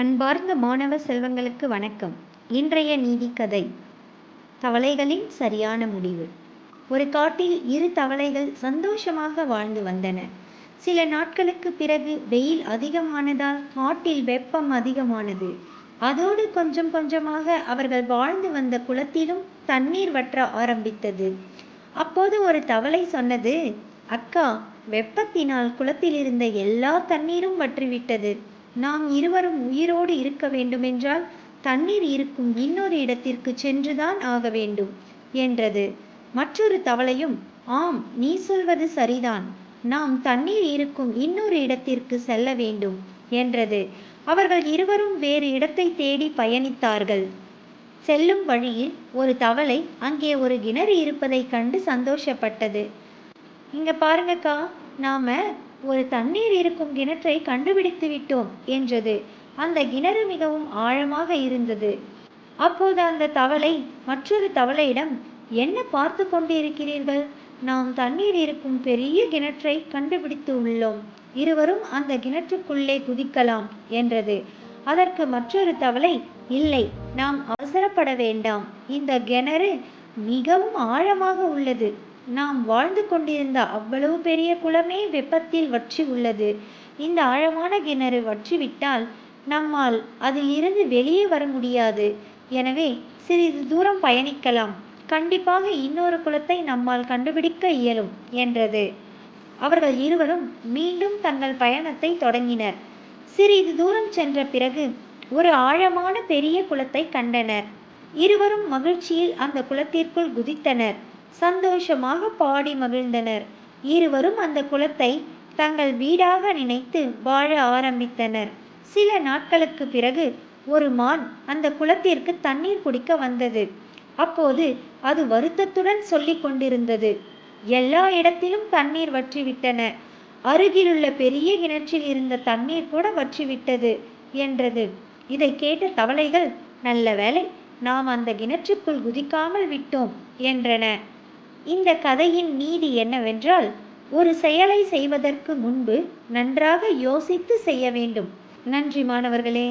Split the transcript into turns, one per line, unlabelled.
அன்பார்ந்த மாணவ செல்வங்களுக்கு வணக்கம். இன்றைய நீதி கதை. தவளைகளின் சரியான முடிவு. ஒரு காட்டில் இரு தவளைகள் சந்தோஷமாக வாழ்ந்து வந்தன. சில நாட்களுக்கு பிறகு வெயில் அதிகமானதால் காட்டில் வெப்பம் அதிகமானது. அதோடு கொஞ்சம் கொஞ்சமாக அவர்கள் வாழ்ந்து வந்த குளத்திலும் தண்ணீர் வற்ற ஆரம்பித்தது. அப்போது ஒரு தவளை சொன்னது அக்கா வெப்பத்தினால் குளத்தில் இருந்த எல்லா தண்ணீரும் வற்றிவிட்டது. நாம் இருவரும் உயிரோடு இருக்க வேண்டுமென்றால் தண்ணீர் இருக்கும் இன்னொரு இடத்திற்கு சென்றுதான் ஆக வேண்டும் என்றது. மற்றொரு தவளையும் ஆம் நீ சொல்வது சரிதான். நாம் தண்ணீர் இருக்கும் இன்னொரு இடத்திற்கு செல்ல வேண்டும் என்றது. அவர்கள் இருவரும் வேறு இடத்தை தேடி பயணித்தார்கள். செல்லும் வழியில் ஒரு தவளை அங்கே ஒரு கிணறு இருப்பதை கண்டு சந்தோஷப்பட்டது. இங்க பாருங்கக்கா நாம ஒரு தண்ணீர் இருக்கும் கிணற்றை கண்டுபிடித்து விட்டோம் என்றது. அந்த கிணறு மிகவும் ஆழமாக இருந்தது. அப்போது அந்த தவளை மற்றொரு தவளையிடம் என்ன பார்த்து கொண்டிருக்கிறீர்கள்? நாம் தண்ணீர் இருக்கும் பெரிய கிணற்றை கண்டுபிடித்து உள்ளோம். இருவரும் அந்த கிணற்றுக்குள்ளே குதிக்கலாம் என்றது. அதற்கு மற்றொரு தவளை இல்லை நாம் அவசரப்பட வேண்டாம். இந்த கிணறு மிகவும் ஆழமாக உள்ளது. நாம் வாழ்ந்து கொண்டிருந்த அவ்வளவு பெரிய குளமே வெப்பத்தில் வற்றி உள்ளது. இந்த ஆழமான கிணறு வற்றிவிட்டால் நம்மால் அதில் இருந்து வெளியே வர முடியாது. எனவே சிறிது தூரம் பயணிக்கலாம். கண்டிப்பாக இன்னொரு குளத்தை நம்மால் கண்டுபிடிக்க இயலும் என்றது. அவர்கள் இருவரும் மீண்டும் தங்கள் பயணத்தை தொடங்கினர். சிறிது தூரம் சென்ற பிறகு ஒரு ஆழமான பெரிய குளத்தை கண்டனர். இருவரும் மகிழ்ச்சியில் அந்த குளத்திற்குள் குதித்தனர். சந்தோஷமாக பாடி மகிழ்ந்தனர். இருவரும் அந்த குளத்தை தங்கள் வீடாக நினைத்து வாழ ஆரம்பித்தனர். சில நாட்களுக்கு பிறகு ஒரு மான் அந்த குளத்திற்கு தண்ணீர் குடிக்க வந்தது. அப்போது அது வருத்தத்துடன் சொல்லி கொண்டிருந்தது. எல்லா இடத்திலும் தண்ணீர் வற்றிவிட்டன. அருகிலுள்ள பெரிய கிணற்றில் இருந்த தண்ணீர் கூட வற்றிவிட்டது என்றது. இதை கேட்ட தவளைகள் நல்ல வேலை நாம் அந்த கிணற்றுக்குள் குதிக்காமல் விட்டோம் என்றன. இந்த கதையின் நீதி என்னவென்றால் ஒரு செயலை செய்வதற்கு முன்பு நன்றாக யோசித்து செய்ய வேண்டும். நன்றி மாணவர்களே.